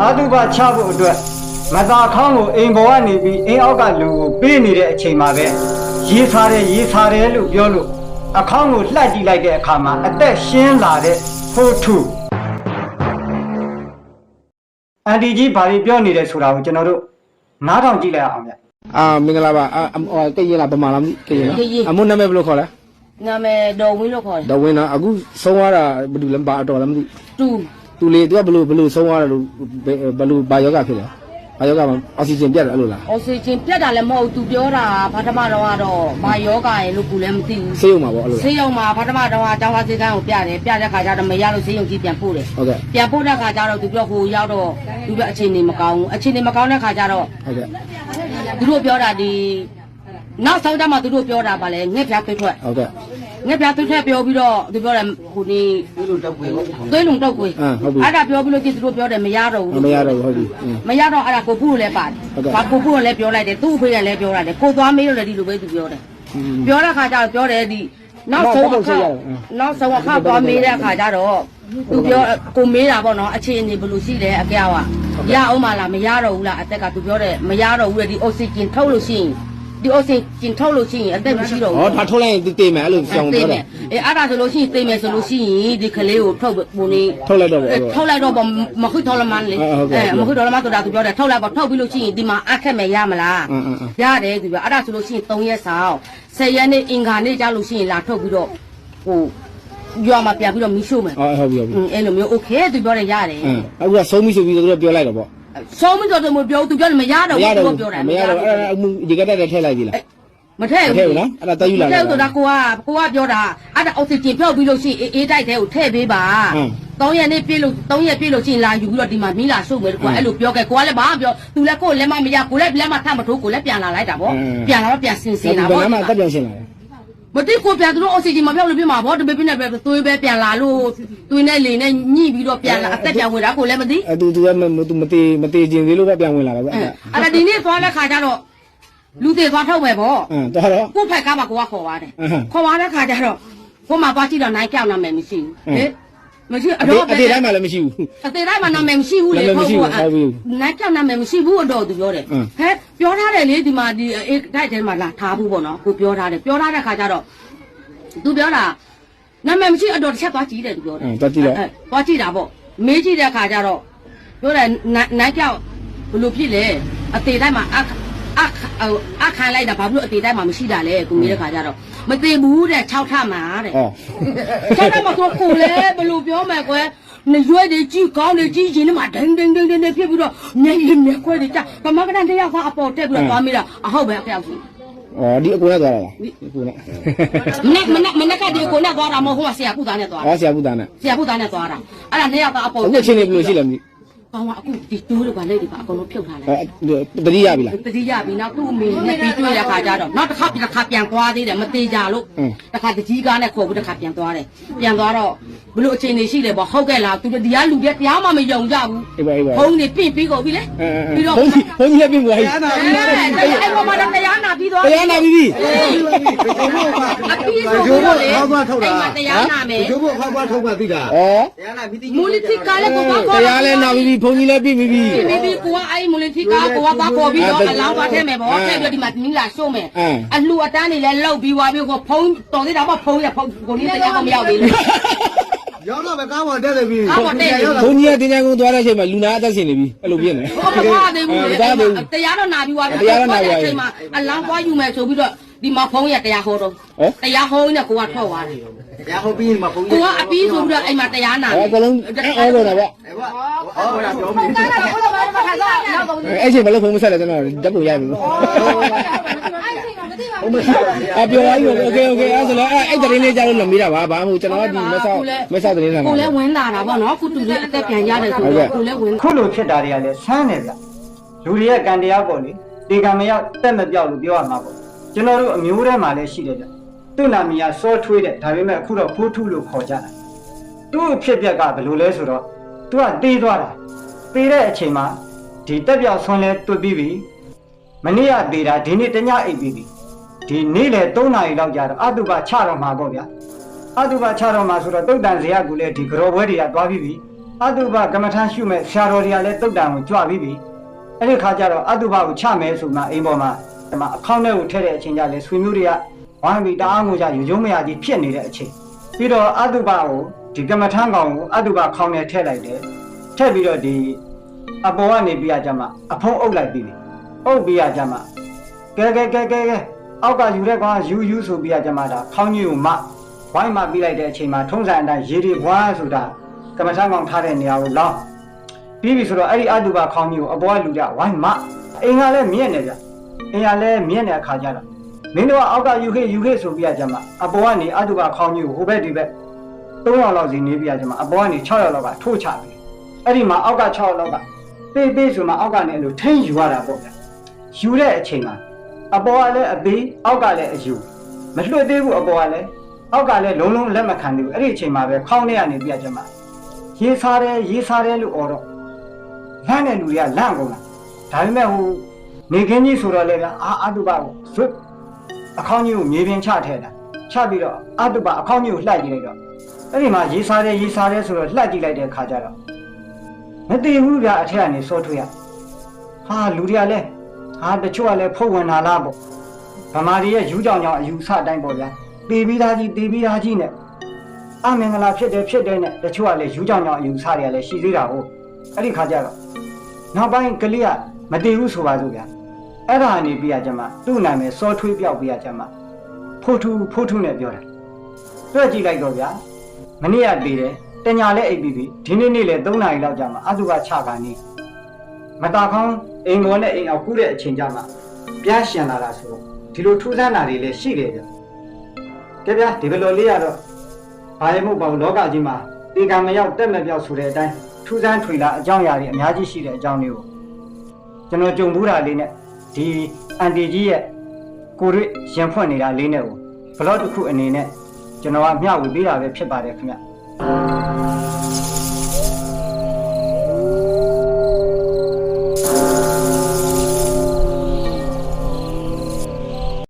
အာတုပချဖို့အတွက်မသာခေါင်းကိုအိမ်ပေါ်ကနေပြီးအိမ်အောက်ကလူကိုပေးနေတဲ့အချိန်မှာပဲရေးစားတယ်ရေးစားတယ်လို့ပြောလို့အခေါင်းကိုလှက်ကြည့်လိုက်တဲ့အခါမှာအသက်ရှင်းလာတဲ့ဖိုးထုအန်တီကြီးဘာတွေပြောနေတယ်ဆိုတာကိုကျွန်တော်တို့နားထောင်ကြည့်လိုက်အောင်ဗျအာမင်္ဂလာပါအာအဟိုကရင်လားဗမာလားမသိကရင်လားကရင်အမုန်းနာမည်ဘယ်လိုခေါ်လဲနာမည်တော်ဝင်းလို့ခေါ်တယ်ဒေါ်ဝင်းလားအခုဆုံးသွားတာဘယ်သူလဲဘာအတော်လဲမသိတူ သူလေသူကဘယ်လိုဘယ်လိုဆုံးသွားတယ်လို့ဘယ်ဘယ်လိုဘာယောဂဖြစ်လဲဘာယောဂမှာအောက်ဆီဂျင်ပြတ်တယ်အဲ့လိုလားအောက်ဆီဂျင်ပြတ်တာလည်းမဟုတ်ဘူးသူပြောတာပထမတော့ကတော့ဘာယောဂရဲ့လို့ကူလည်းမသိဘူးဆေးရုံမှာပေါ့အဲ့လိုလားဆေးရုံမှာပထမတော့ကတောင်ဝါစေကန်းကိုပြတယ်ပြတဲ့ခါကျတော့မရလို့ဆေးရုံကြီးပြန်ပို့တယ်ဟုတ်ကဲ့ပြန်ပို့တဲ့ခါကျတော့သူပြောဟိုရောက်တော့သူပြောအချိန်နေမကောင်းဘူးအချိန်နေမကောင်းတဲ့ခါကျတော့ဟုတ်ကဲ့သူတို့ပြောတာဒီနောက်ဆုံးတော့မှသူတို့ပြောတာပါလေငှက်ပြားသွေးထွက်ဟုတ်ကဲ့ ငှက်ပြားသွေးထွက်ပြောပြီးတော့သူပြောတယ်ဟိုနေသွေးလုံတောက်ကွေသွေးလုံတောက်ကွေအာဟုတ်ပြီအဲ့ဒါပြောပြီးလို့ချင်းသူတို့ပြောတယ်မရတော့ဘူးမရတော့ဘူးဟုတ်ပြီအင်းမရတော့အဲ့ဒါကိုဖူးကိုလည်းပါတယ်ဟုတ်ကဲ့ဘာကိုဖူးကိုလည်းပြောလိုက်တယ်သူ့အဖေကလည်းပြောလိုက်တယ်ကိုသွားမေးလို့လည်းဒီလိုပဲသူပြောတယ်อืมပြောတဲ့ခါကျတော့ပြောတယ်ဒီနောက်ဆုံးနောက်အခါဆုံးရတယ်အင်းနောက်ဆုံးအခါသွားမေးတဲ့အခါကျတော့သူပြောကိုမေးတာပေါ့နော်အခြေအနေဘယ်လိုရှိလဲအကြောက်ကရအောင်မလားမရတော့ဘူးလားအသက်ကသူပြောတယ်မရတော့ဘူးလေဒီအောက်ဆီဂျင်ထုတ်လို့ရှိရင် ဒီအောက်ဆီဂျင်ထုတ်လို့ရှိရင်အသက်မရှိတော့ဘူး ဟောဒါထုတ်လိုက်ရင်သူတေးမယ်အဲ့လိုကြောင် သိ ပြော မ တယ် ယ်အဲအဲ့ဒါဆိုလို့ရှိရင်သိမယ်ဆိုလို့ရှိရင်ဒီကလေးကိုထုတ်ပုံနေ ထုတ်လိုက်တော့ပေါ့ အဲထုတ်လိုက်တော့ပေါ့မခွတ်ထော်လမန်လေ ဟုတ်ကဲ့ အဲမခွတ်ထော်လမန်ဆိုတာသူပြောတယ်ထုတ်လိုက်ပေါ့ထုတ်ပြီးလို့ရှိရင်ဒီမှာအခက်မဲ့ရမလား အင်းအင်းအင်း ရတယ်သူပြောအဲ့ဒါဆိုလို့ရှိရင်3ရက်ဆောင်10ရက်နေ့အင်္ဂါနေ့ကြာလို့ရှိရင်လာထုတ်ပြီးတော့ဟိုရွာမှာပြန်ပြီးတော့မီးရှို့မယ် အော်ဟုတ်ပြီဟုတ်ပြီ อืมအဲ့လိုမျိုးโอเคသူပြောတယ်ရတယ် အင်းအခုကဆုံးပြီဆိုပြီးသူတို့ပြောလိုက်တော့ပေါ့ ဆုံးမတော့တယ်မပြောသူပြောတယ်မရတော့မရဘူးတော့သူပြောတာမရတော့အဲ့ဒါအမှုဒီကတက်တက်ထည့်လိုက်ပြီလားမထည့်မထည့်ဘူးနော်အဲ့ဒါတက်ယူလာမတယ်ထည့်ဘူးဆိုတာကိုကကိုကပြောတာအဲ့ဒါအောက်ဆီဂျင်ဖြုတ်ပြီးလို့ရှိရင်အေးအေးတိုက်တဲ့ကိုထည့်ပေးပါဟမ်3ရက်နေ့ပြည့်လို့3ရက်ပြည့်လို့ရှိရင်လာယူပြီးတော့ဒီမှာမီးလာရှုပ်မယ်ကွာအဲ့လိုပြောခဲ့ကိုကလည်းဘာမှပြောသူလည်းကိုယ်လည်းမမရကိုလည်းလက်မထမထိုးကိုလည်းပြန်လာလိုက်တာဗောပြန်လာတော့ပြန်စင်စင်တာဘယ်ဗောနားမှာတက်ပြောင်းရှင်းလာတယ် မတိကိုပြန်သူတို့အောက်ဆီဂျင်မပြောက်လို့ပြမှာဗောတပိပိနဲ့ပဲသွေးပဲပြန်လာလို့သွေးနဲ့လေနဲ့ညှိပြီးတော့ပြန်လာအသက်ပြန်ဝင်တာကိုလည်းမသိအဲ့သူသူကမသူမသေးမသေးခြင်းသေးလို့ပဲပြန်ဝင်လာတာပဲအဲ့အဲ့ဒါအဲ့ဒါဒီနေ့သွားတဲ့ခါကျတော့လူတွေသွားထုတ်မယ်ဗောအင်းတော်တော့ကိုယ့်ဖက်ကားမှာကိုကခေါ်သွားတယ်အဟမ်းခေါ်သွားတဲ့ခါကျတော့ကိုမှသွားကြည့်တော့နိုင်ကြောက်နာမယ်မရှိအင်းဘူးဟဲ့ မရှိအအတော့တေးအတေးတိုင်းမှာလည်းမရှိဘူးအသေးတိုင်းမှာနာမည်မရှိဘူးလေနာမည်မရှိဘူးဟုတ်ပြီနိုင်ကြောက်နာမည်မရှိဘူးအတော့သူပြောတယ်အင်းဟဲ့ပြောထားတယ်လေဒီမှာဒီအေးတိုက်ထဲမှာလာထားဘူးပေါ့နော်ကိုပြောထားတယ်ပြောထားတဲ့ခါကျတော့သူပြောတာနာမည်မရှိအတော့တစ်ချက်သွားကြည့်တယ်သူပြောတယ်အင်းသွားကြည့်တော့အဲသွားကြည့်တာပေါ့မေးကြည့်တဲ့ခါကျတော့ပြောတယ်နိုင်နိုင်ကြောက်ဘယ်လိုဖြစ်လဲအသေးတိုင်းမှာ အခအခအခခံလိုက်တာဘာဖြစ်လို့အသေးတိုင်းမှာမရှိတာလဲကိုမေးတဲ့ခါကျတော့မသေးဘူးတဲ့6ထပ်မှာတဲ့အော်ကျောင်းတော့မဆိုကိုလေဘယ်လိုပြောမယ်ကွယ်နရွယ်တွေကြီးကောင်းတွေကြီးရင်မှာဒိန်ဒိန်ဒိန်ဒိန်ဖြစ်ပြီးတော့မျက်ရည်မျက်ခွဲတွေကြာကမကတန်တရားကအပေါ်တက်ပြီးတော့သွားမိတာအဟုတ်ပဲအပြောက်ကြီးအော်ဒီအကူနဲ့သွားတာလားအကူနဲ့မနေ့မနေ့မနေ့ကဒီကိုနဲ့သွားတာမဟုတ်ဟိုကဆရာပူသားနဲ့သွားတာအော်ဆရာဘုဒ္ဓနဲ့ဆရာပူသားနဲ့သွားတာအဲ့ဒါနှစ်ယောက်ကအပေါ်အခုချင်းနေဘယ်လိုရှိလဲမသိ ကောင်းကအခုဒီတိုးတွေကလက်တွေကအကုန်လုံးဖြုတ်ထားလိုက်အဲတတိယပြီလားတတိယပြီနောက်သူ့အမေနဲ့ပြီးတွေ့တဲ့ခါကျတော့နောက်တစ်ခါတစ်ခါပြန်သွားသေးတယ်မသေးကြလို့အင်းတစ်ခါတကြီးကားနဲ့ခေါ်ပြီးတစ်ခါပြန်သွားတယ်ပြန်သွားတော့ဘလို့အခြေအနေရှိလဲပေါ့ဟုတ်ကဲ့လားသူဒီကလူတွေတရားမှမယုံကြဘူးအေးပါအေးပါဘုံနေပြင့်ပြီးကုန်ပြီလေအဲအဲပြီးတော့ဘုန်းကြီးဘုန်းကြီးလည်းပြင်သွားပြီအဲ့အဲ့ဘောမှာတော့တရားနာပြီးသွားတရားနာပြီပြီအပြီးဆိုပြီးတော့လေအိမ်မှာတရားနာမယ်ကျိုးဖို့ဖောက်ဖွားထုတ်မှသိတာဩမူလတိကလည်းကိုပါခေါ်တရားလည်းနာပြီပြီဘုန်းကြီးလည်းပြင်ပြီပြီပြီးပြီးကိုကအဲ့မူလတိကကိုကပါခေါ်ပြီးတော့အလောင်းပါထဲမယ်ဗောထဲပြီးဒီမှာမင်းလာရှုံးမယ်အလှအတန်းနေလဲလောက်ပြီးသွားပြီးကိုဖုံးတော်သေးတာပေါ့ဖုံးရဖုံးကိုလေးတရားမရောက်သေးဘူးရောက်တော့ပဲကားပေါ်တက်တယ်ပြီကားပေါ်တက်တယ်ပြီဘုန်းကြီးကတင်ကြကုန်းသွားတဲ့အချိန်မှာလူနာအသက်ရှင်နေပြီအဲ့လိုပြည့်နေဟောမသွားသေးဘူးလေတရားတော့နာပြီးသွားပြီအချိန်မှာအလောင်းပွားယူမယ်ဆိုပြီးတော့ ဒီမှာဖုံးရတရားဟောတော့တရားဟောနေကိုကထွက်သွားတယ် ရဟိုပြီးမှပုံ ကိုကအပြီးဆိုပြီးတော့အိမ်မှာတရားနာ ဟောအကုန်လုံးအဲလို့တာပေါ့ ဟောဟောတာပြောမိတယ် အဲ့ချိန်မလို့ဖုန်းမဆက်လဲကျွန်တော်ဓာတ်ပုံရိုက်ပြီပေါ့အပြောရည်โอเคโอเคအဲ့ဆိုလည်းအဲ့တရင်လေးကြားလို့လမေးတာပါဘာမှမဟုတ်ကျွန်တော်ကဒီမဆောက်မဆောက်တရင်လာ ကိုလည်းဝင်လာတာပေါ့နော်ခုတူလေးအသက်ပြန်ရတယ်ဆိုတော့ကိုလည်းဝင် ခုလိုဖြစ်တာတွေကလည်းဆန်းတယ်ဗျလူတွေကကံတရားပေါ့လေဒီကံမရောက်တက်မပြောက်လို့ပြောရမှာပေါ့ ကျွန်တော်တို့အမျိုးထဲမှာလည်းရှိတယ်ဗျသူ့နာမည်ကစောထွေးတဲ့ဒါပေမဲ့အခုတော့ဖိုးထုလို့ခေါ်ကြတာသူ့အဖြစ်ပြက်ကဘယ်လိုလဲဆိုတော့သူကတေးသွားတာတေးတဲ့အချိန်မှာဒီတက်ပြောက်ဆွန်းလဲတွတ်ပြီးပြီမနေ့ကတေးတာဒီနေ့တညအိပ်ပြီးပြီဒီနေ့လေ3နာရီလောက်ကြာတော့အတုပချတော့မှာပေါ့ဗျာအတုပချတော့မှာဆိုတော့တုတ်တန်ဇေယျကူလည်းဒီကြော်ပွဲတွေကသွားပြီးပြီအတုပကမ္မထမ်းရှုမဲ့ဆရာတော်တွေကလည်းတုတ်တံကိုကြွပြီးပြီအဲ့ဒီခါကျတော့အတုပကိုချမယ်ဆိုမှအိမ်ပေါ်မှာ ဒီမှာအခေါင်းထဲကိုထည့်တဲ့အချိန်ကျလဲဆွေမျိုးတွေကဝိုင်းပြီးတအားငိုကြရုံရုံမရကြီးဖြစ်နေတဲ့အချိန်ပြီးတော့အတုပကိုဒီကမ္မထမ်းကောင်ကိုအတုပခေါင်းထဲထည့်လိုက်တယ်ထည့်ပြီးတော့ဒီအပေါ်ကနေပြီးရကြမှာအဖုံးအုပ်လိုက်ပြီးပြီအုပ်ပြီးရကြမှာကဲကဲကဲကဲကဲအောက်ကယူတဲ့ကောင်ကယူယူဆိုပြီးရကြမှာဒါခေါင်းကြီးကိုမဝိုင်းမှပြီးလိုက်တဲ့အချိန်မှာထုံးစံအတိုင်းရေဒီဘွားဆိုတာကမ္မထမ်းကောင်ထားတဲ့နေရာကိုလောင်းပြီးပြီဆိုတော့အဲ့ဒီအတုပါခေါင်းကြီးကိုအပေါ်ကလူကြဝိုင်းမအိမ်ကလည်းမြင့်နေကြ အိမ်ကလည်းမြင့်နေအခါကြတော့မင်းတို့ကအောက်ကယူခေယူခေဆိုပြီးရကြမှာအပေါ်ကနေအတုပါခေါင်းကြီးကိုဟိုဘက်ဒီဘက်3ယောက်လောက်စီနေပြီးရကြမှာအပေါ်ကနေ6ယောက်လောက်ကထိုးချပြီအဲ့ဒီမှာအောက်က6ယောက်လောက်ကပေးပေးဆိုမှအောက်ကနေအဲ့လိုထိန်းယူရတာပေါ့ဗျယူတဲ့အချိန်မှာအပေါ်ကလည်းအပေးအောက်ကလည်းအယူမလွတ်သေးဘူးအပေါ်ကလည်းအောက်ကလည်းလုံးလုံးလက်မခံသေးဘူးအဲ့ဒီအချိန်မှာပဲခေါင်းထဲကနေပြရကြမှာရေးစားတယ်ရေးစားတယ်လို့អော်တော့လန့်တဲ့လူတွေကလန့်ကုန်တာဒါပေမဲ့ဟို နေခင်းကြီးဆိုတော့လေဗျာအာအတုပကိုဇွတ်အခေါင်းကြီးကိုမြေပြင်ချထည့်တာချပြီးတော့အတုပအခေါင်းကြီးကိုလှိုက်ကြည့်လိုက်တော့အဲ့ဒီမှာရေးစားတယ်ရေးစားတယ်ဆိုတော့လှိုက်ကြည့်လိုက်တဲ့ခါကျတော့မတည်ဘူးဗျာအထက်ကနေစောထွေးရဟာလူတွေကလည်းဟာတချို့ကလည်းဖုတ်ဝင်လာလားပေါ့ဗမာတွေရဲ့ယူကြောင်ကြောင်အယူဆအတိုင်းပေါ့ဗျာတေပြီးသားကြီးတေပြီးသားကြီးနဲ့အမင်္ဂလာဖြစ်တယ်ဖြစ်တယ်နဲ့တချို့ကလည်းယူကြောင်ကြောင်အယူဆတွေကလည်းရှိသေးတာဟုတ်အဲ့ဒီခါကျတော့နောက်ပိုင်းကလေးကမတည်ဘူးဆိုပါစို့ဗျာ အဲ့ဒါအနေပြရကြမှာသူ့နာမည်စောထွေးပြောက်ပြရကြမှာဖိုးထူးဖိုးထူးနဲ့ပြောတာတွေ့ကြည့်လိုက်တော့ဗျာမနေ့ကတည်တယ်တညာလဲအိပ်ပြီးပြီဒီနေ့နေ့လဲ3နာရီလောက်ကြာမှာအတုကချခါနေမတာခေါင်းအိမ်ပေါ်နဲ့အိမ်အောင်ကူးတဲ့အချိန်ကြာမှာပြားရှင်လာတာဆိုတော့ဒီလိုထူးဆန်းတာတွေလည်းရှိတယ်ဗျကဲဗျာဒီဘယ်လိုလေးရတော့ဘာရမို့ပေါ့လောကကြီးမှာဒီကံမရောက်တက်မပြောက်ဆိုတဲ့အတိုင်းထူးဆန်းထွေလာအကြောင်းအရာတွေအများကြီးရှိတဲ့အကြောင်းလေးကိုကျွန်တော်ကြုံဘူးတာလေးနဲ့ ဒီအန်တီကြီးရဲ့ကိုရွေရင်ဖွင့်နေတာလေးနဲ့ကိုဘလော့တစ်ခုအနေနဲ့ကျွန်တော်ကမျှဝေပေးတာပဲဖြစ်ပါတယ်ခင်ဗျ